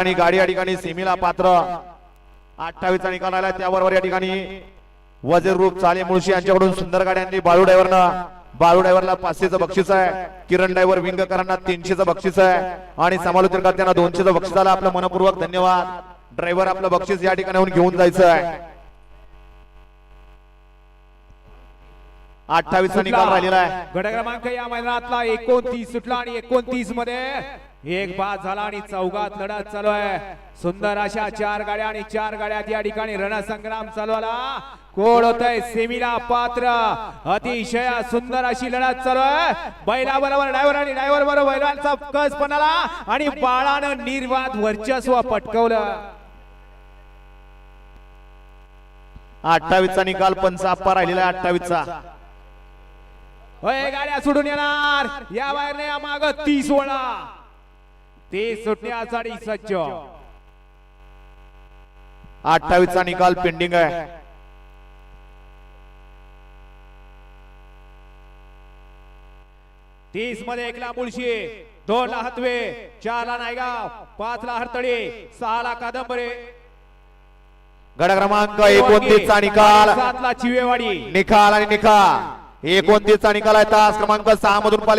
आणि गाडी या ठिकाणी सेमीला पात्र. अठ्ठावीसचा निकाल आला त्याबरोबर या ठिकाणी वजीर रूप चाले मुळशी यांच्याकडून सुंदर गाड्यांनी बाळू ड्रायव्हरनं. बाळू ड्रायव्हरला पाचशेचं बक्षीस आहे. किरण ड्रायव्हर विंगकरांना तीनशेचं बक्षीस आहे. आणि समालोचन करताना दोनशेचं बक्षीस आलं आपलं मनपूर्वक धन्यवाद. ड्रायव्हर आपलं बक्षीस या ठिकाणी घेऊन जायचं आहे. अठ्ठावीसचा निकाल राहिलेला आहे. गट क्रमांक या मैदानातला एकोणतीस सुटला आणि एकोणतीसमध्ये एक बाद झाला आणि चौघात लढत चालू आहे. सुंदर अशा चार गाड्या आणि चार गाड्यात या ठिकाणी रणसंग्राम चालू आला कोण होत आहे सेमीला पात्र. अतिशय सुंदर अशी लढत चालू आहे. बैला बरोबर ड्रायव्हर आणि ड्रायव्हर बरोबर बैलांचा कस पणाला आणि बाळानं निर्वाद वर्चस्व पटकवलं. अठ्ठावीसचा निकाल पंचाप्पा राहिलेला आहे अठ्ठावीसचा. होय गाड्या सोडून येणार. या बाहेर या माग तीस वळा. तीस सुटण्यासाठी सज्ज. अठ्ठावीसचा निकाल पेंडिंग आहे. तीसमध्ये एकला मुळशी दोन ला हतवे चार ला नायगाव पाच ला हरतळी सहा ला कादंबरे. गड क्रमांक एकोणतीसचा निकाल. सात ला चिवेवाडी. निकाल आणि निकाल. एकोणतीसचा निकाल आहे तास क्रमांक सहा मधून